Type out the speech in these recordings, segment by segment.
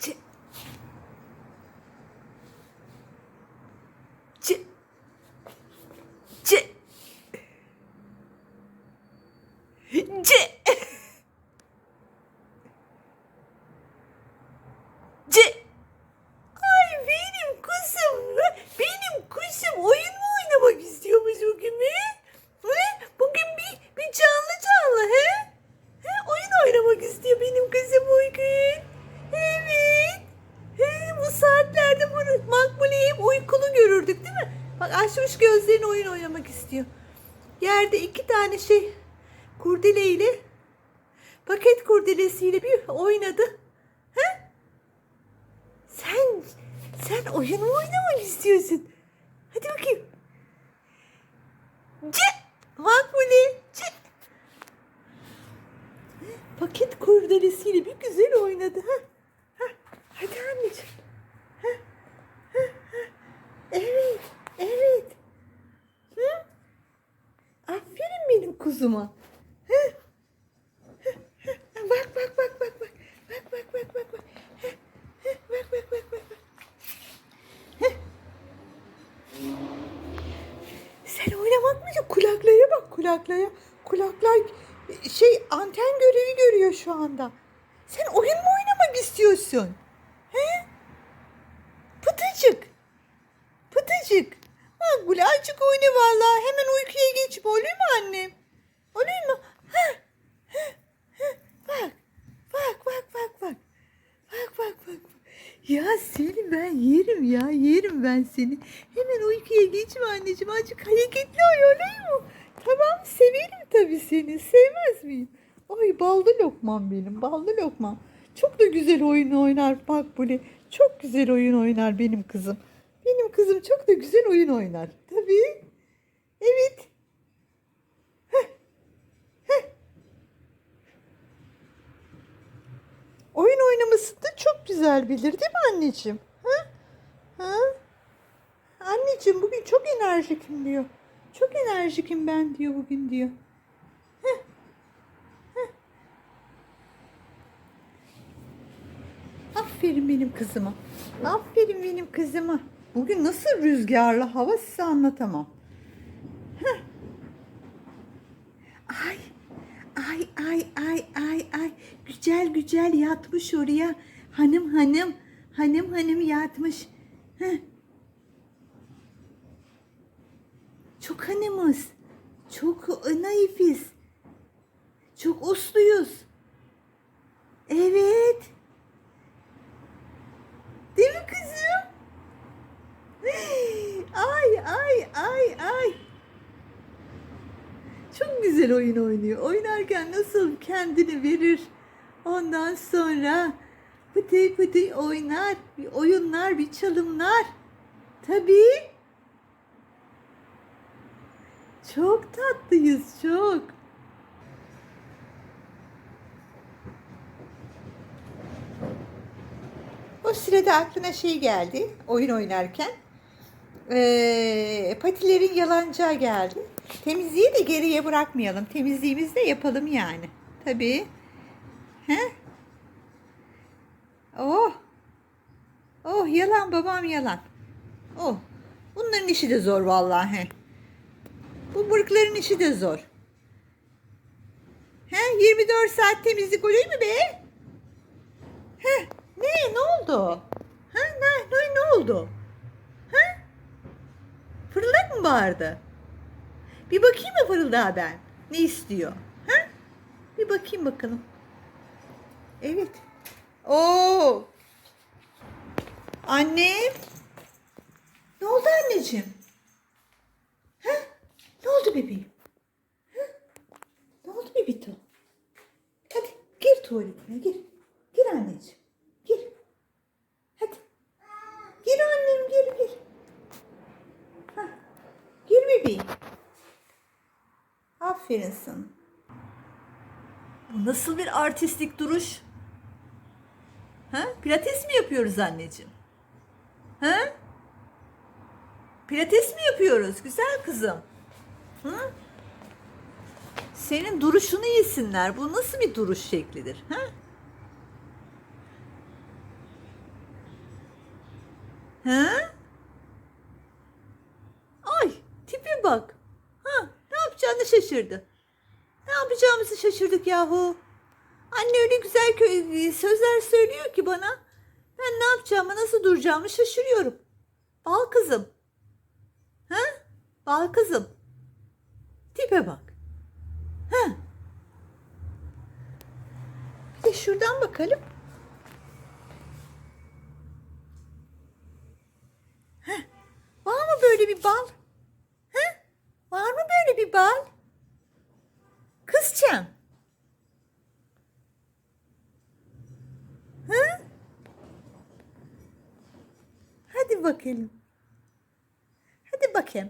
这 istiyor. Yerde iki tane şey kurdeleyle paket kurdelesiyle bir oynadı. He? Sen sen oyun mu oynamak istiyorsun? Hadi bakayım. C Makbule C Paket kurdelesiyle bir güzel oynadı. Ha? Hadi anneciğim. Ha? Ha? Ha? Evet, evet. Hı? Aferin benim kuzuma. Hı? Hı, hı. Bak bak bak bak bak. Bak bak bak bak bak. Hı, hı. Bak bak bak bak bak. Hı. Mı? Kulaklara bak kulaklara. Kulaklar şey anten görevi görüyor şu anda. Sen oyun mu oynamak istiyorsun? He? Pıtıcık. Pıtıcık. Makbule azıcık oyna vallahi. Hemen uykuya geçip olur mu annem? Olur mu? Ha? Ha? Ha? Bak. Bak bak bak bak. Bak bak bak. bak. Ya seni ben yerim ya. Yerim ben seni. Hemen uykuya geçme anneciğim. Azıcık hareketli oy olur mu? Tamam severim tabii seni. Sevmez miyim? Ay ballı lokmam benim. Ballı lokmam. Çok da güzel oyun oynar Makbule. Çok güzel oyun oynar benim kızım. Benim kızım çok da güzel oyun oynar. Tabii. Evet. Heh. Heh. Oyun oynamasını da çok güzel bilir değil mi anneciğim? Ha? Ha? Anneciğim bugün çok enerjikim diyor. Çok enerjikim ben diyor bugün diyor. Heh. Heh. Aferin benim kızıma. Aferin benim kızıma. Bugün nasıl rüzgarlı hava size anlatamam. Heh. Ay, ay, ay, ay, ay, ay. Güzel güzel yatmış oraya. Hanım hanım, hanım hanım yatmış. Heh. Çok hanımız. Çok naifiz. Çok usluyuz. Evet. Değil mi kızım? Ay ay ay ay. Çok güzel oyun oynuyor. Oynarken nasıl kendini verir. Ondan sonra pıtı pıtı oynar. Bir oyunlar, bir çalımlar. Tabii. Çok tatlıyız, çok. O sırada aklına şey geldi oyun oynarken. Ee, patilerin yalancığa geldi. Temizliği de geriye bırakmayalım. Temizliğimizi de yapalım yani. Tabii. He? Oh. Oh yalan babam yalan. Oh. Bunların işi de zor vallahi. Bu bırkların işi de zor. He? 24 saat temizlik oluyor mu be? He? Ne? Ne oldu? Ha? Ne, ne, ne oldu? Ha? Fırıldak mı bağırdı? Bir bakayım mı fırıldağa ben? Ne istiyor? Ha? Bir bakayım bakalım. Evet. Oo. Annem. Ne oldu anneciğim? Ha? Ne oldu bebeğim? Ha? Ne oldu bebito? Hadi gir tuvaletine gir. Gir anneciğim. Gir. Hadi. Gir annem gir gir. Gir bebeğim. Aferin sana. Bu nasıl bir artistlik duruş? Ha? Pilates mi yapıyoruz anneciğim? Ha? Pilates mi yapıyoruz güzel kızım? Hı? Senin duruşunu yesinler. Bu nasıl bir duruş şeklidir? Ha? Ha? Ay tipi bak. Ha, ne yapacağını şaşırdı. Ne yapacağımızı şaşırdık yahu. Anne öyle güzel sözler söylüyor ki bana. Ben ne yapacağımı, nasıl duracağımı şaşırıyorum. Bal kızım. Ha? Bal kızım. Tipe bak. Ha? Bir de şuradan bakalım. Heh. Var mı böyle bir bal? He? Var mı böyle bir bal? Kızcağım. He? Hadi bakalım. Hadi bakayım.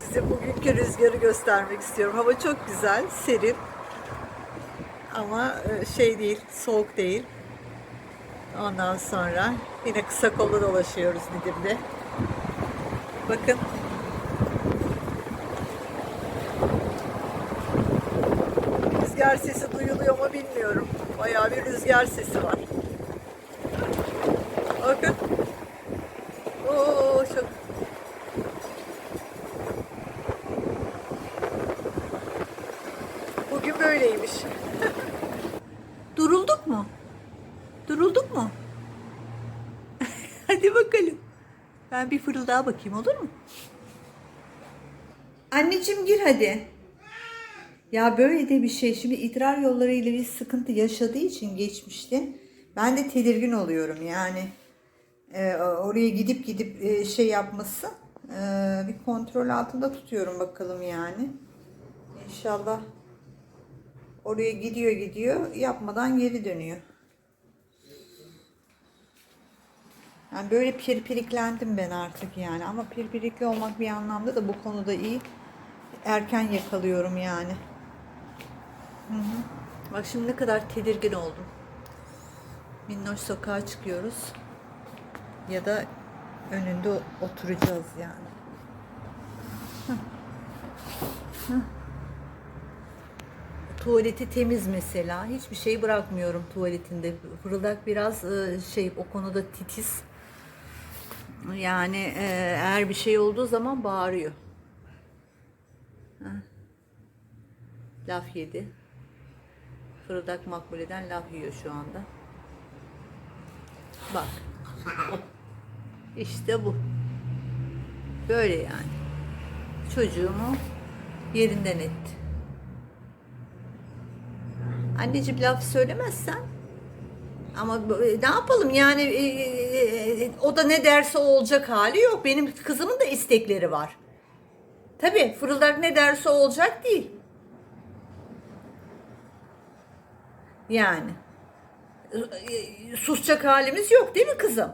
Size bugünkü rüzgarı göstermek istiyorum. Hava çok güzel, serin. Ama e, şey değil, soğuk değil. Ondan sonra yine kısa kollu dolaşıyoruz Didim'de. Bakın. Rüzgar sesi duyuluyor mu bilmiyorum. Bayağı bir rüzgar sesi var. Bakın. Oo çok Bugün böyleymiş. Durulduk mu? Durulduk mu? Hadi bakalım. Ben bir fırıldağa bakayım olur mu? Anneciğim gir hadi. Ya böyle de bir şey. Şimdi idrar yolları ile bir sıkıntı yaşadığı için geçmişti. Ben de tedirgin oluyorum yani. Ee, oraya gidip gidip e, şey yapması. Ee, bir kontrol altında tutuyorum bakalım yani. İnşallah oraya gidiyor gidiyor yapmadan geri dönüyor. Yani böyle pirpiriklendim ben artık yani ama pirpirikli olmak bir anlamda da bu konuda iyi. Erken yakalıyorum yani. Hı hı. Bak şimdi ne kadar tedirgin oldum. Minnoş sokağa çıkıyoruz. Ya da önünde oturacağız yani. Hı. Hı. Tuvaleti temiz mesela. Hiçbir şey bırakmıyorum tuvaletinde. Fırıldak biraz e, şey o konuda titiz. Yani e, eğer bir şey olduğu zaman bağırıyor. Laf yedi. Fırıldak makbuleden laf yiyor şu anda. Bak. İşte bu. Böyle yani. Çocuğumu yerinden etti. Anneciğim laf söylemezsen ama bu- ne yapalım yani e, e, e, o da ne derse olacak hali yok. Benim kızımın da istekleri var. Tabii fırıldak ne derse olacak değil. Yani e, susacak halimiz yok değil mi kızım?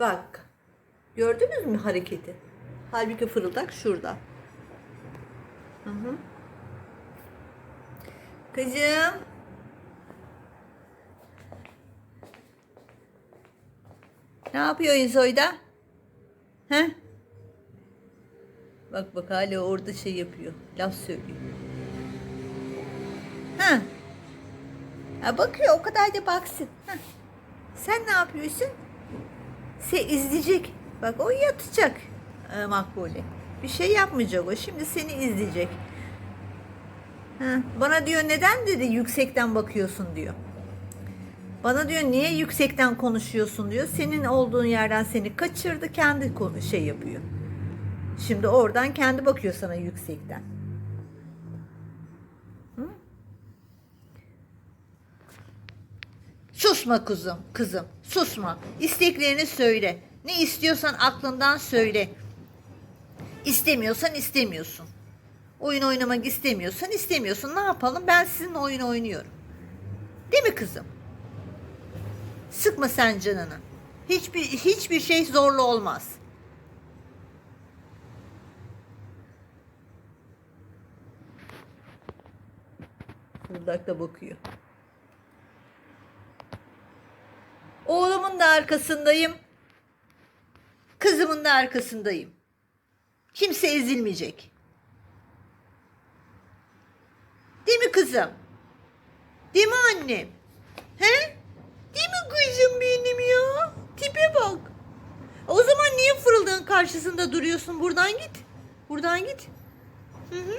Bak gördünüz mü hareketi? Halbuki fırıldak şurada. Hı hı. Kızım. Ne yapıyorsun Zoyda? He? Bak bak hala orada şey yapıyor. Laf söylüyor. Ha? Ha bakıyor o kadar da baksın. Ha. Sen ne yapıyorsun? Se izleyecek. Bak o yatacak. Ee, Makbule. Bir şey yapmayacak o. Şimdi seni izleyecek. Bana diyor neden dedi yüksekten bakıyorsun diyor. Bana diyor niye yüksekten konuşuyorsun diyor. Senin olduğun yerden seni kaçırdı kendi şey yapıyor. Şimdi oradan kendi bakıyor sana yüksekten. Hı? Susma kızım, kızım. Susma. İsteklerini söyle. Ne istiyorsan aklından söyle. İstemiyorsan istemiyorsun. Oyun oynamak istemiyorsan istemiyorsun. Ne yapalım? Ben sizin oyun oynuyorum. Değil mi kızım? Sıkma sen canını. Hiçbir hiçbir şey zorlu olmaz. Fırıldak da bakıyor. Oğlumun da arkasındayım. Kızımın da arkasındayım. Kimse ezilmeyecek. Değil mi kızım? Değil mi annem? He? Değil mi kızım benim ya? Tipe bak. O zaman niye fırıldağın karşısında duruyorsun? Buradan git. Buradan git. Hı hı.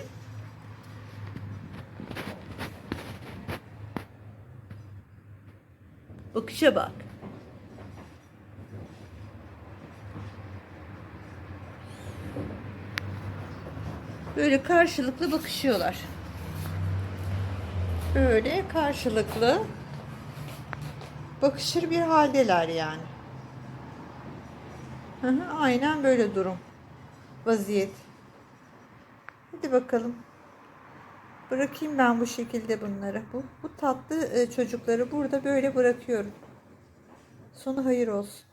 Bakışa bak. Böyle karşılıklı bakışıyorlar. Böyle karşılıklı bakışır bir haldeler yani. Hı hı, aynen böyle durum. Vaziyet. Hadi bakalım. Bırakayım ben bu şekilde bunları. Bu, bu tatlı e, çocukları burada böyle bırakıyorum. Sonu hayır olsun.